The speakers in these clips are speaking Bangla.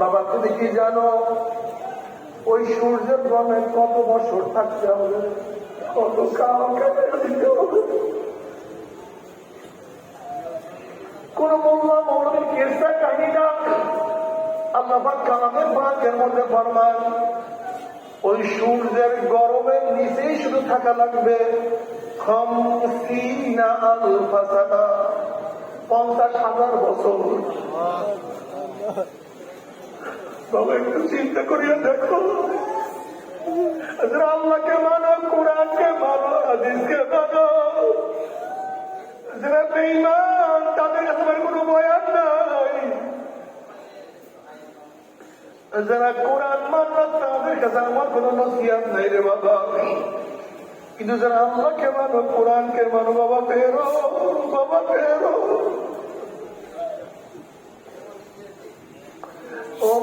বাবা, তুমি কি জানো, ওই সূর্যের গমে কত বছর থাকতে হবে? কত কাল দিতে হবে? কোন মোল্লা মৌলবীর কেসটা কাহিনীটা আল্লাহ কালামের বাঁকের মধ্যে ফরমান ওই সূর্যের গরমের নিচেই শুধু থাকা লাগবে পঞ্চাশ হাজার বছর। তবে একটু আল্লাহকে মানো যারা কোরআন মান্য তাদের কাছে কোনো বাবা। কিন্তু যারা আল্লাহকে মানো, কোরআনকে মানো, বাবা ফেরো বাবা ফেরো ও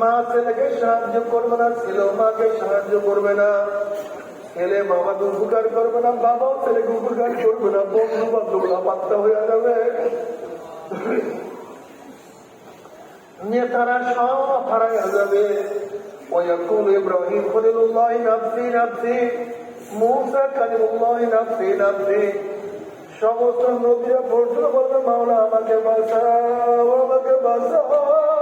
মা ছেলেকে সাহায্য করবে না ছেলে মাকে সাহায্য করবে না ছেলে বাবাকে উপকার করবে না বাবাও ছেলেকে উপকার করবে না বন্ধু বান্ধবরা পাত্তা হয়ে যাবে নেতারা সব হারাইয়া যাবে ويقول إبراهيم خليل الله نفسي نفسي موسى كلم الله نفسي نفسي সমস্ত নদীরা প্রশ্ন করবে মাওলা আমাকে বাঁচাও আমাকে বাঁচাও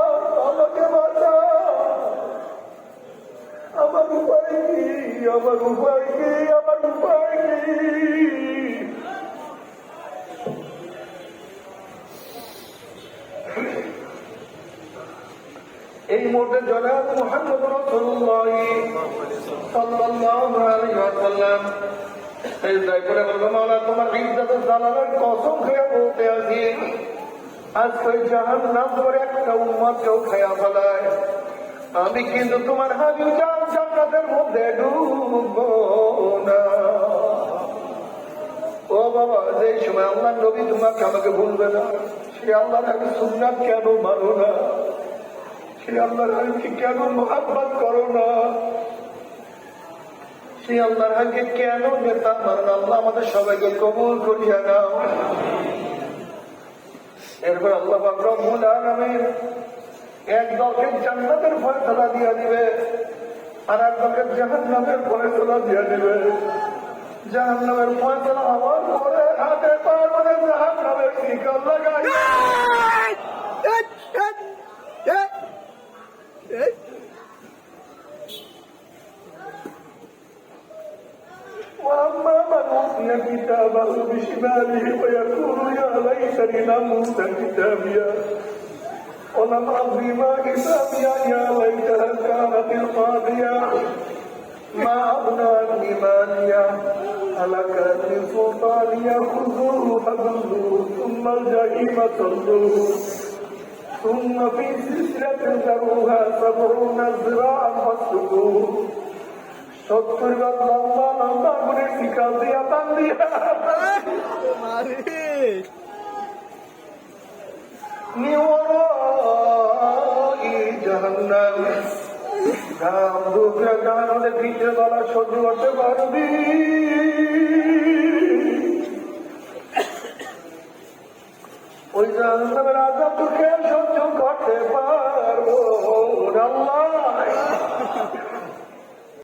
এই মুহূর্তে জনাব মোহাম্মদ রসুল্লাহ এই করে বলব তোমার ইজ্জতের জালালের কসম খেয়ে বলতে আছি আজকে জাহান নাম করে একটা উম্মত কেউ খেয়া ফেলায় আমি কিন্তু তোমার হাবি জান জান্নাতের মধ্যে ডুববো না। ও বাবা, যে সময় আল্লাহ নবী তোমাকে আমাকে ভুলবে না, সে আল্লাহর আমি সুন্নাত কেন মানো না? সে আল্লাহর আইনকে কেন মহাব্বত করো না? সে আল্লাহর আইনকে কেন নেতা না? আল্লাহ আমাদের সবাইকে কবুল করিয়া নাও। এরপর আল্লাহ রব্বুল আলামিন এক দলকে জান্নাতের ফয়সলা দিয়া দিবে আর এক দলকে জাহান্নামের ফয়সলা দিয়া দিবে। জাহান্নামের ফয়সলা হওয়ার পরে হাতে পার মানে জাহান্নামের শিকল লাগাই من كتابه بشماله فيقول يا ليتني لم أوت كتابيا. ولم ادري ما كتابيا يا ليتها كانت القاضية. ما أغنى عني ماليا هلكتني سلطانيا خذوه فغلوه ثم الجحيم صلوه ثم في سلسلة ذروها سبعون ذراعا. তৎপরিবার লম্বা লম্বা করে টিকা দিয়া পান দিয়া জাহান্নাম রাম দুঃখের জাহান্নামে ভিতরে গলা সহ্য করতে পারবি ওই জাহান্নামের আজাব তোকে সহ্য করতে পারব আল্লাহ